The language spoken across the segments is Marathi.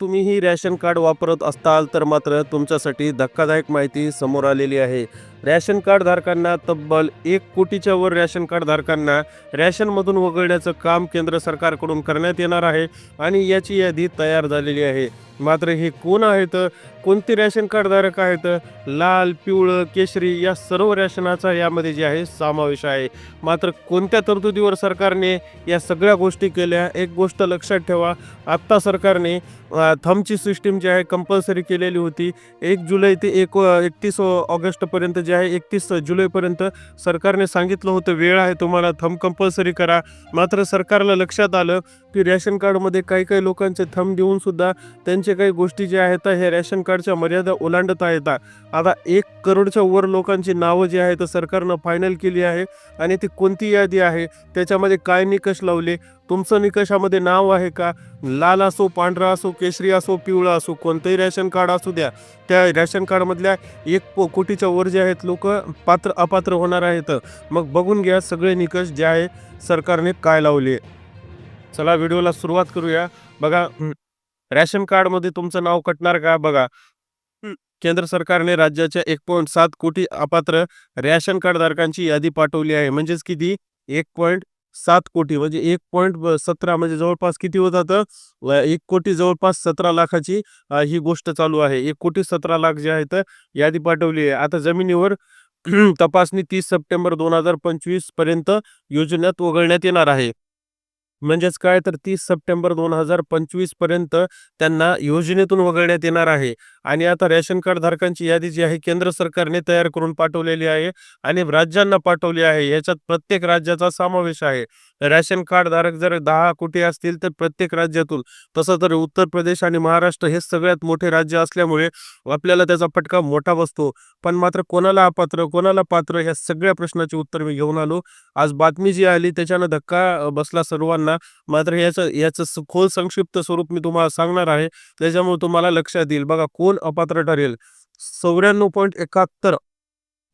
तुम्हीही रॅशन कार्ड वापरत असताल तर मात्र तुमच्यासाठी धक्कादायक माहिती समोर आलेली आहे. रॅशन कार्ड धारकांना तब्बल एक कोटीच्या वर रॅशन कार्ड धारकांना रॅशनमधून वगळण्याचं काम केंद्र सरकारकडून करण्यात येणार आहे आणि याची यादी तयार झालेली आहे. मात्र हे कोण आहेत? कोणते रॅशन कार्डधारक आहेत? लाल पिवळं केशरी या सर्व रॅशनाचा यामध्ये जे आहे समावेश आहे. मात्र कोणत्या तरतुदीवर सरकारने या सगळ्या गोष्टी केल्या? एक गोष्ट लक्षात ठेवा. आत्ता सरकारने थमची थंबची सिस्टीम जी आहे कंपल्सरी केलेली होती. एक जुलै ते एक एकतीस ऑगस्टपर्यंत जे आहे एकतीस जुलैपर्यंत सरकारने सांगितलं होतं वेळ आहे तुम्हाला थंब कंपल्सरी करा. मात्र सरकारला लक्षात आलं की रॅशन कार्डमध्ये काही काही लोकांचे थंब देऊन सुद्धा त्यांचे काही गोष्टी ज्या आहेत हे रॅशन कार्डच्या मर्यादा ओलांडत आहेत. आता एक करोडच्या वर लोकांची नावं जी आहेत सरकारनं फायनल केली आहे आणि ती कोणती यादी आहे? त्याच्यामध्ये काय निकष लावले? तुमचं निकषामध्ये नाव आहे का? लाल असो पांढरा असो केशरी असो पिवळा असो कोणतंही रॅशन कार्ड असू द्या. त्या रॅशन कार्डमधल्या एक पो- कोटीच्या वर जे आहेत लोक पात्र अपात्र होणार आहेत. मग बघून घ्या सगळे निकष जे आहे सरकारने काय लावले. चला व्हिडिओला सुरुवात करूया. बघा रॅशन कार्डमध्ये तुमचं नाव कटणार का? बघा. केंद्र सरकारने राज्याच्या एक पॉईंट सात कोटी अपात्र रॅशन कार्ड धारकांची यादी पाठवली आहे. म्हणजेच किती? एक पॉईंट सात कोटी म्हणजे एक पॉईंट सतरा म्हणजे जवळपास किती होतात एक कोटी जवळपास सतरा लाखाची ही गोष्ट चालू आहे. एक कोटी सतरा लाख जे आहेत यादी पाठवली आहे. आता जमिनीवर तपासणी तीस सप्टेंबर दोन हजार पंचवीसपर्यंत योजनेत वगळण्यात येणार आहे. म्हणजेच काय तर तीस सप्टेंबर दोन हजार पंचवीसपर्यंत त्यांना योजनेतून वगळण्यात येणार आहे. आणि आता रॅशन कार्ड धारकांची यादी जी आहे केंद्र सरकारने तयार करून पाठवलेली आहे आणि राज्यांना पाठवली आहे. याच्यात प्रत्येक राज्याचा समावेश आहे. रॅशन कार्ड धारक जर दहा कोटी असतील तर प्रत्येक राज्यातून तसं तर उत्तर प्रदेश आणि महाराष्ट्र हे सगळ्यात मोठे राज्य असल्यामुळे आपल्याला त्याचा फटका मोठा बसतो. पण मात्र कोणाला अपात्र कोणाला पात्र ह्या सगळ्या प्रश्नाचे उत्तर मी घेऊन आलो. आज बातमी जी आली त्याच्यानं धक्का बसला सर्वांना. मात्र याचं याचं खोल संक्षिप्त स्वरूप मी तुम्हाला सांगणार आहे. त्याच्यामुळे तुम्हाला लक्षात येईल. बघा कोण अपात्र ठरेल? चौऱ्याण्णव पॉईंट एकाहत्तर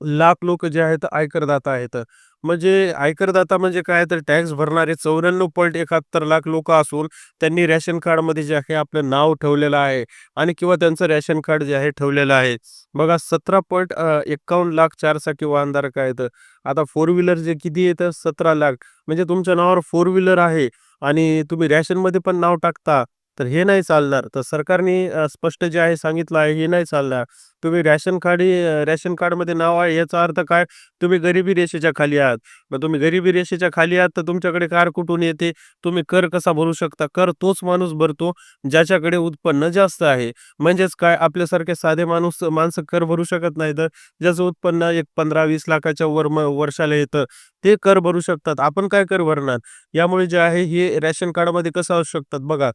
लाख लोक जे आहेत आयकरदाता आहेत. म्हणजे आयकरदाता म्हणजे काय तर टॅक्स भरणारे चौऱ्याण्णव पॉईंट एकाहत्तर लाख लोक असून त्यांनी रॅशन कार्डमध्ये जे आहे आपलं नाव ठेवलेलं आहे आणि किंवा त्यांचं रॅशन कार्ड जे आहे ठेवलेलं आहे. बघा सतरा पॉईंट एक्कावन्न लाख चारसाठी वाहनधारक आहेत. आता फोर व्हीलर जे किती येतं सतरा लाख. म्हणजे तुमच्या नावावर फोर व्हीलर आहे आणि तुम्ही रॅशनमध्ये पण नाव टाकता तर हे नाही चालणार. तर सरकारने स्पष्ट जे आहे सांगितलं आहे हे नाही चालणार. तुम्ही रॅशन कार्ड रॅशन कार्डमध्ये नाव आहे याचा अर्थ काय? तुम्ही गरिबी रेषेच्या खाली आहात. मग तुम्ही गरिबी रेषेच्या खाली आहात तर तुमच्याकडे कार कुठून येते? तुम्ही कर कसा भरू शकता? कर तोच माणूस भरतो ज्याच्याकडे उत्पन्न जास्त आहे. म्हणजेच काय? आपल्यासारखे साधे माणूस माणसं कर भरू शकत नाही तर ज्याचं उत्पन्न एक पंधरा वीस लाखाच्या वर वर्षाला येतं ते कर भरू शकतात. आपण काय कर भरणार? यामुळे जे आहे हे रॅशन कार्डमध्ये कसं असू शकतात? बघा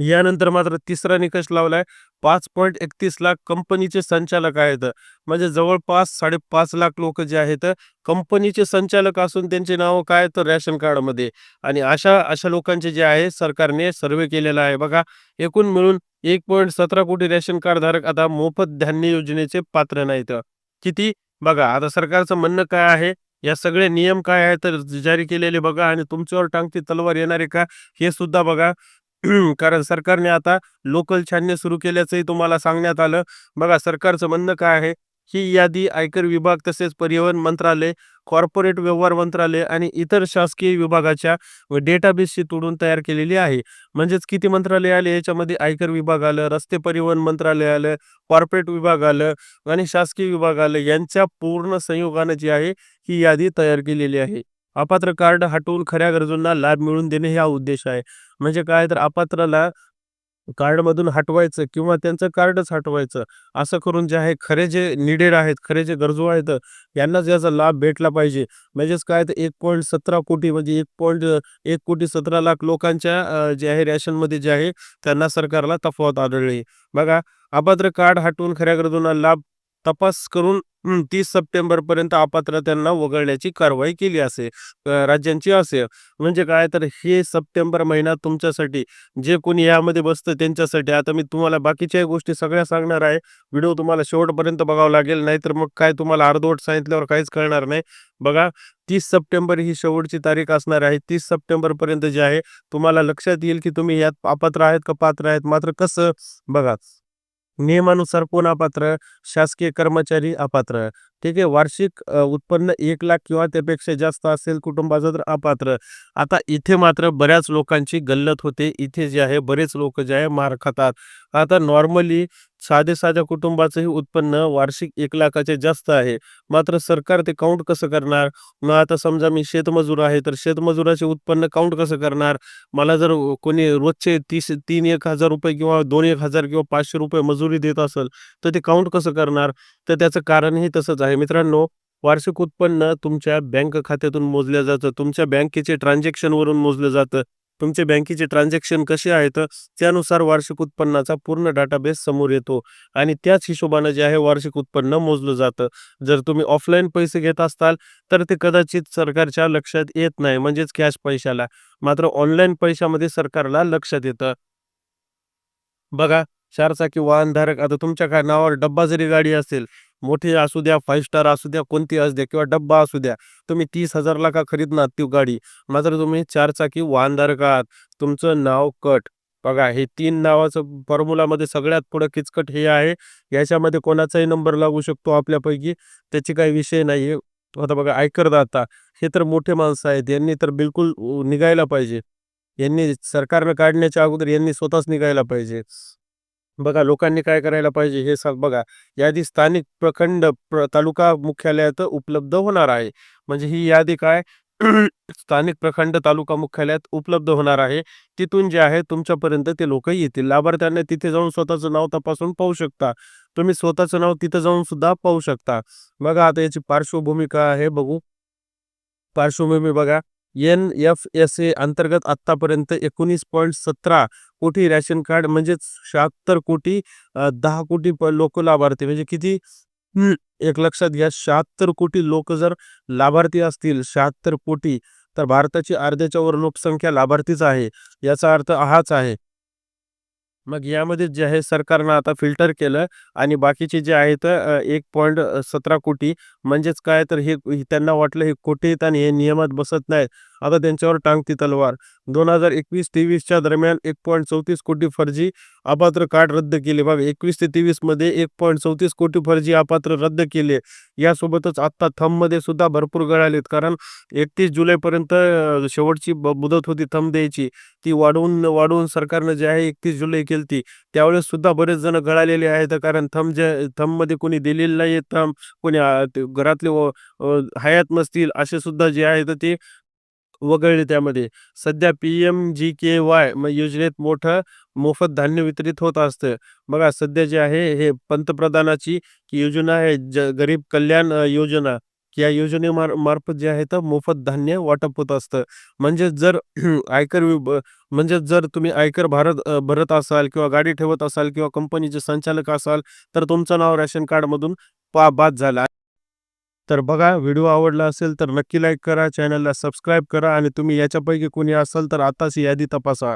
यानंतर मात्र तिसरा निकष लावलाय. पाच पॉईंट एकतीस लाख कंपनीचे संचालक आहेत. म्हणजे जवळपास साडेपाच लाख लोक जे आहेत कंपनीचे संचालक असून त्यांचे नाव काय? तर रॅशन कार्डमध्ये. आणि अशा अशा लोकांचे जे आहे सरकारने सर्वे केलेला आहे. बघा एकूण मिळून एक पॉईंट सतरा कोटी रॅशन कार्ड धारक आता मोफत धान्य योजनेचे पात्र नाहीत. किती? बघा आता सरकारचं म्हणणं काय आहे? या सगळे नियम काय आहे तर जारी केलेले बघा आणि तुमच्यावर टांगती तलवार येणार आहे का? हे सुद्धा बघा. कारण सरकारने आता लोकल छान्य सुरू केल्याचंही तुम्हाला सांगण्यात आलं. बघा सरकारचं म्हणणं काय आहे? ही यादी आयकर विभाग तसेच परिवहन मंत्रालय कॉर्पोरेट व्यवहार मंत्रालय आणि इतर शासकीय विभागाच्या डेटाबेसशी तोडून तयार केलेली आहे. म्हणजेच किती मंत्रालय आले याच्यामध्ये आयकर विभाग आलं रस्ते परिवहन मंत्रालय आलं कॉर्पोरेट विभाग आलं आणि शासकीय विभाग आलं. यांच्या पूर्ण संयोगानं जी आहे ही यादी तयार केलेली आहे. अपात्र कार्ड हटवून खऱ्या गरजूंना लाभ मिळवून देणे हा उद्देश आहे. म्हणजे काय? तर अपात्राला कार्डमधून हटवायचं किंवा त्यांचं कार्डच हटवायचं असं करून जे आहे खरे जे निडेड आहेत खरे जे गरजू आहेत यांनाच याचा लाभ भेटला पाहिजे. म्हणजेच काय? तर एक पॉईंट सतरा कोटी म्हणजे एक पॉईंट एक कोटी सतरा लाख लोकांच्या जे आहे रॅशनमध्ये जे आहे त्यांना सरकारला तफावत आढळली. बघा अपात्र कार्ड हटवून खऱ्या गरजूंना लाभ तपास करून तीस तीस सप्टेंबरपर्यंत अपात्र त्यांना वगळण्याची कारवाई केली असे राज्यांची असे. म्हणजे काय? तर हे सप्टेंबर महिना तुमच्यासाठी जे कोणी यामध्ये बसतं त्यांच्यासाठी. आता मी तुम्हाला बाकीच्या गोष्टी सगळ्या सांगणार आहे. व्हिडिओ तुम्हाला शेवटपर्यंत बघावं लागेल नाहीतर मग काय तुम्हाला अर्धवट सांगितल्यावर काहीच कळणार नाही. बघा तीस सप्टेंबर ही शेवटची तारीख असणार आहे. तीस सप्टेंबर पर्यंत जे आहे तुम्हाला लक्षात येईल की तुम्ही यात अपात्र आहेत का पात्र आहेत. मात्र कसं? बघा नियमानुसार कोण अपात्र शासकीय कर्मचारी अपात्र. ठीक आहे वार्षिक उत्पन्न एक लाख किंवा त्यापेक्षा जास्त असेल कुटुंबाचं तर अपात्र. आता इथे मात्र बऱ्याच लोकांची गल्लत होते. इथे जे आहे बरेच लोक जे आहे मार खातात आता नॉर्मली साधे साध्या कुटुंबाचंही उत्पन्न वार्षिक एक लाखाचे जास्त आहे. मात्र सरकार ते काउंट कसं करणार? मग आता समजा मी शेतमजूर आहे तर शेतमजुराचे उत्पन्न काउंट कसं करणार? मला जर कोणी रोजचे तीस तीन एक हजार रुपये किंवा दोन एक हजार किंवा पाचशे रुपये मजुरी देत असेल तर ते काउंट कसं करणार? तर त्याचं कारणही तसंच आहे. मित्रांनो वार्षिक उत्पन्न तुमच्या बँक खात्यातून मोजलं जातं. तुमच्या बँकेचे ट्रान्झॅक्शनवरून मोजलं जातं. तुमचे बँकेचे ट्रान्झॅक्शन कसे आहेत त्यानुसार वार्षिक उत्पन्नाचा पूर्ण डाटाबेस समोर येतो आणि त्याच हिशोबानं जे आहे वार्षिक उत्पन्न मोजलं जातं. जर तुम्ही ऑफलाईन पैसे घेत असताल तर ते कदाचित सरकारच्या लक्षात येत नाही म्हणजेच कॅश पैशाला. मात्र ऑनलाईन पैशामध्ये सरकारला लक्षात येतं. बघा चारचाकी वाहनधारक आता तुमच्या काय नावावर डब्बा जरी गाडी असेल मोठी असू द्या फाईव्ह स्टार असू द्या कोणती असू द्या किंवा डब्बा असू द्या तुम्ही तीस हजारला का खरीदणार ती गाडी. मात्र तुम्ही चारचाकी वाहनधारक आहात. तुमचं नाव कट. बघा हे तीन नावाचं फॉर्म्युलामध्ये सगळ्यात पुढं किचकट हे आहे. याच्यामध्ये कोणाचाही नंबर लागू शकतो आपल्यापैकी. त्याची काही विषय नाही. आता बघा आयकरदाता हे तर मोठे माणसं आहेत. यांनी तर बिलकुल निघायला पाहिजे. यांनी सरकारनं काढण्याच्या अगोदर यांनी स्वतःच निघायला पाहिजे. बघा लोकांनी काय करायला पाहिजे हे सांग बघा यादी स्थानिक प्रखंड प्र तालुका मुख्यालयात उपलब्ध होणार आहे. म्हणजे ही यादी काय? स्थानिक प्रखंड तालुका मुख्यालयात उपलब्ध होणार आहे. तिथून जे आहे तुमच्यापर्यंत ते लोक येतील. लाभार्थ्यांना तिथे जाऊन स्वतःचं नाव तपासून पाहू शकता. तुम्ही स्वतःचं नाव तिथं जाऊन सुद्धा पाहू शकता. बघा आता याची पार्श्वभूमी काय आहे बघू. पार्श्वभूमी बघा. एन एफ एस ए अंतर्गत आतापर्यंत एकोणीस पॉईंट सतरा कोटी रॅशन कार्ड म्हणजेच शहात्तर कोटी दहा कोटी लोक लाभार्थी. म्हणजे किती? एक लक्षात घ्या शहात्तर कोटी लोक जर लाभार्थी असतील शहात्तर कोटी तर भारताची अर्ध्याच्या वर लोकसंख्या लाभार्थीच आहे. याचा अर्थ हाच आहे. मग यामध्ये जे आहे सरकारनं आता फिल्टर केलं आणि बाकीचे जे आहेत एक पॉईंट सतरा कोटी म्हणजेच काय तर हे त्यांना वाटलं हे कोटीत आणि हे नियमात बसत नाहीत. आता त्यांच्यावर टांगती तलवार दोन हजार एकवीस तेवीसच्या दरम्यान एक पॉईंट चौतीस कोटी फर्जी अपात्र कार्ड रद्द केले. बघा एकवीस ते तेवीसमध्ये एक पॉईंट चौतीस कोटी फर्जी अपात्र रद्द केले. यासोबतच आत्ता थंबमध्ये सुद्धा भरपूर गळालेत कारण एकतीस जुलैपर्यंत शेवटची ब- मुदत होती थंब द्यायची. ती वाढवून वाढवून सरकारनं जे आहे एकतीस जुलै केली ती. त्यावेळेस सुद्धा बरेच जण गळालेले आहेत. कारण थंब जे थंबमध्ये कोणी दिलेलं नाही थंब कोणी घरातले हयात नसतील असे सुद्धा जे आहेत ते वगळले त्यामध्ये. सध्या P M G K Y योजनेत मोठं मोफत धान्य वितरित होत असतं. बघा सध्या जे आहे हे पंतप्रधानाची योजना आहे ज गरीब कल्याण योजना. या योजनेमार मार्फत जे आहे तर मोफत धान्य वाटप होत असतं. म्हणजे जर आयकर म्हणजे जर तुम्ही आयकर भारत भरत असाल किंवा गाडी ठेवत असाल किंवा कंपनीचे संचालक असाल तर तुमचं नाव रॅशन कार्डमधून पा बाद झालं. तर बघा व्हिडिओ आवडला असेल तर नक्की लाईक करा चॅनलला सबस्क्राईब करा आणि तुम्ही याच्यापैकी कोणी असाल तर आताच यादी तपासा.